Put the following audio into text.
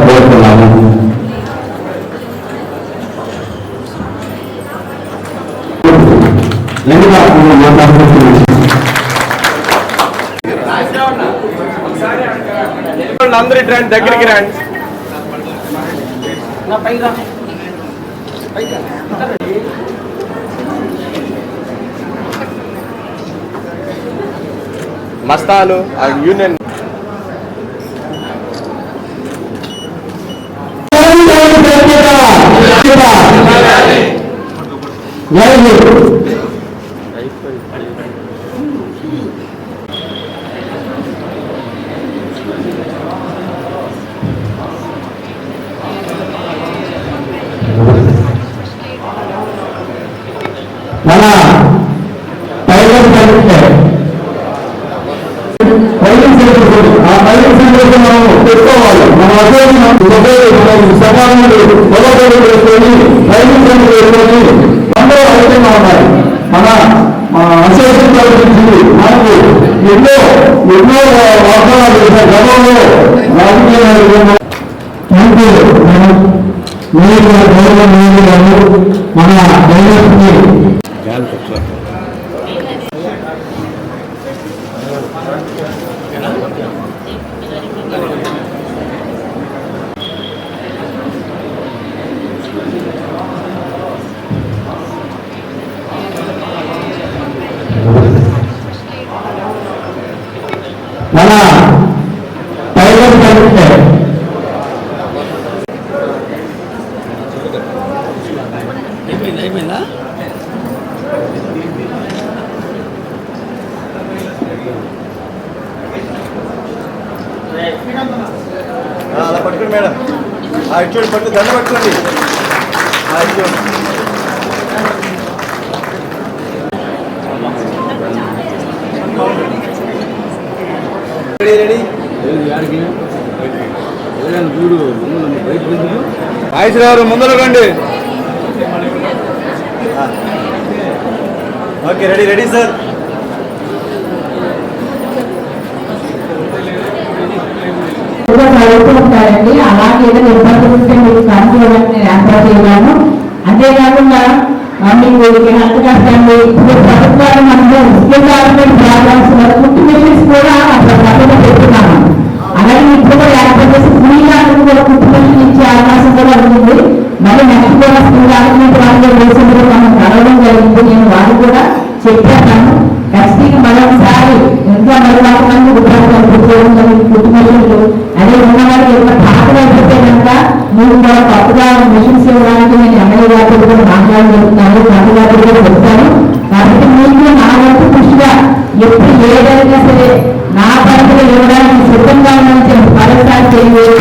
కోరుతున్నాము ఎందుకంటే మాట్లాడుతున్నాను అందరూ ఇటు రండి దగ్గరికి రండి మస్తాలు ఆ యూనియన్ మన పైలట్ సెంటర్ ఆ పైలట్ సెంటర్ మనం పెట్టుకోవాలి మన అధ్యయనం సమానులు పొలబడి వేసుకొని పైలట్ సెంటర్ వేసుకొని అందరూ ఐక్యంగా ఉండాలి మన అసోసియేషన్ కల్పించింది మనకు ఎన్నో ఎన్నో వాగ్దానాలు చేశారు గతంలో రాజకీయ నాయకులు మన డైరెక్ట్ని మన టైగర్ కలిగితే అలా పట్టుకోండి మేడం. ఆ ఇటు చూడండి పట్టు దండ పట్టుకోండి. ఆ ఇటు చూడండి రెడీ గారు ముందర రండి. Okay ready ready sir. కూడా చదువుతుంటారండి అలాగే ఏదైనా ఇబ్బంది ఉంటే మీకు కనుక్కోవడానికి నేను ఏర్పాటు చేయగలను. అంతేకాకుండా మీకు హెల్త్ కష్టండి ఇప్పుడు ప్రభుత్వాలు మనకు స్కిల్ డెవలప్మెంట్ ప్రోగ్రామ్స్ కుట్టు మిషన్స్ కూడా అక్కడ కూడా వాళ్ళు మనం కలవడం జరిగింది నేను వాళ్ళు కూడా చెప్పాను ఖచ్చితంగా మరొకసారి ఇంకా మరి మంది ఉద్యోగాలు ఉద్యోగం అదే ఉన్న పాత్ర అయిపోతే కనుక మీరు కూడా కొత్తగా మిషన్స్ ఇవ్వడానికి నేను ఎమ్మెల్యే గారితో కూడా మాట్లాడగలుగుతున్నాను మంత్రి గారితో కూడా చెప్తాను కాబట్టి మీకు నా కృషిగా ఎప్పుడు ఏదైనా సరే నా పరిధిలో ఇవ్వడానికి సిద్ధంగా ఉన్నాను మరోసారి చేయలేదు.